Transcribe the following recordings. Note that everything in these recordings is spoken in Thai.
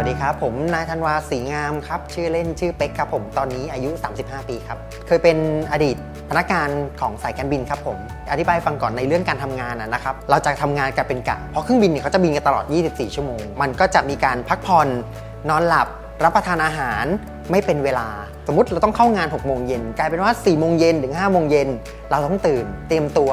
วัสดีครับ ผมนายธันวาศรีงามครับ ชื่อเล่นชื่อเป็กครับผมตอนนี้อายุ 35 ปีครับ เคยเป็นอดีตพนักงานของสายการบินครับผม อธิบายฟังก่อนในเรื่องการทำงานนะครับ เราจะทำงานกันเป็นกะเพราะเครื่องบินเนี่ยเขาจะบินกันตลอด 24 ชั่วโมง มันก็จะมีการพักผ่อนนอนหลับ รับประทานอาหารไม่เป็นเวลา สมมติเราต้องเข้างาน6โมงเย็นกลายเป็นว่า4โมงเย็นถึง5โมงเย็นเราต้องตื่น เตรียมตัว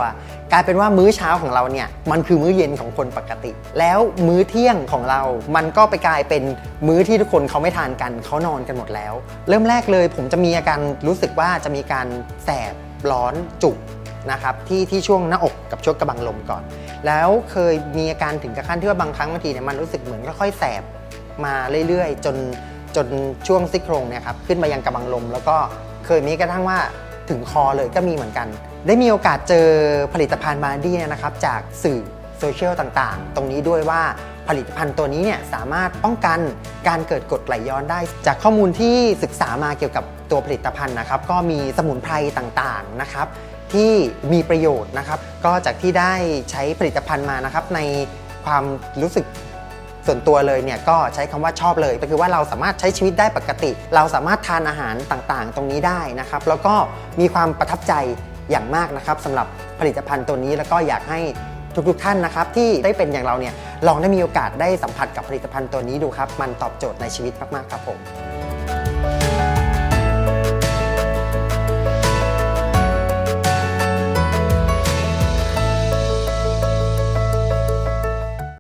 กลายเป็นว่ามื้อเช้าของเราเนี่ยมันคือมื้อเย็นของคนปกติ แล้วมื้อเที่ยงของเรา มันก็ไปกลายเป็นมื้อที่ทุกคนเขาไม่ทานกันเขานอนกันหมดแล้ว เริ่มแรกเลย ผมจะมีอาการรู้สึกว่าจะมีการแสบร้อนจุกนะครับที่ที่ช่วงหน้าอกกับช่วงกระบังลมก่อน แล้วเคยมีอาการถึงกับขั้นที่ว่าบางครั้งบางทีเนี่ยมันรู้สึกเหมือนค่อยๆแสบมาเรื่อยๆ จน จนช่วงซี่โครงเนี่ยครับขึ้นมายังกระบังลม แล้วก็เคยมีกระทั่งว่าถึงคอเลยก็มีเหมือนกัน ได้มีโอกาสเจอผลิตภัณฑ์มาดี้เนี่ยนะครับจากสื่อโซเชียลต่างๆ ตรงนี้ด้วยว่าผลิตภัณฑ์ตัวนี้เนี่ยสามารถป้องกันการเกิดกรดไหลย้อนได้ จากข้อมูลที่ศึกษามาเกี่ยวกับตัวผลิตภัณฑ์นะครับ ก็มีสมุนไพรต่างๆนะครับ ที่มีประโยชน์นะครับ ก็จากที่ได้ใช้ผลิตภัณฑ์มานะครับ ในความรู้สึก ส่วนตัวเลยเนี่ยก็ใช้คำว่าชอบเลย ก็คือว่าเราสามารถใช้ชีวิตได้ปกติ เราสามารถทานอาหารต่างๆ ตรงนี้ได้นะครับ แล้วก็มีความประทับใจอย่างมากนะครับสำหรับผลิตภัณฑ์ตัวนี้แล้วก็อยากให้ทุกๆท่านนะครับที่ได้เป็นอย่างเราเนี่ยลองได้มีโอกาสได้สัมผัสกับผลิตภัณฑ์ตัวนี้ดูครับ มันตอบโจทย์ในชีวิตมากๆครับผม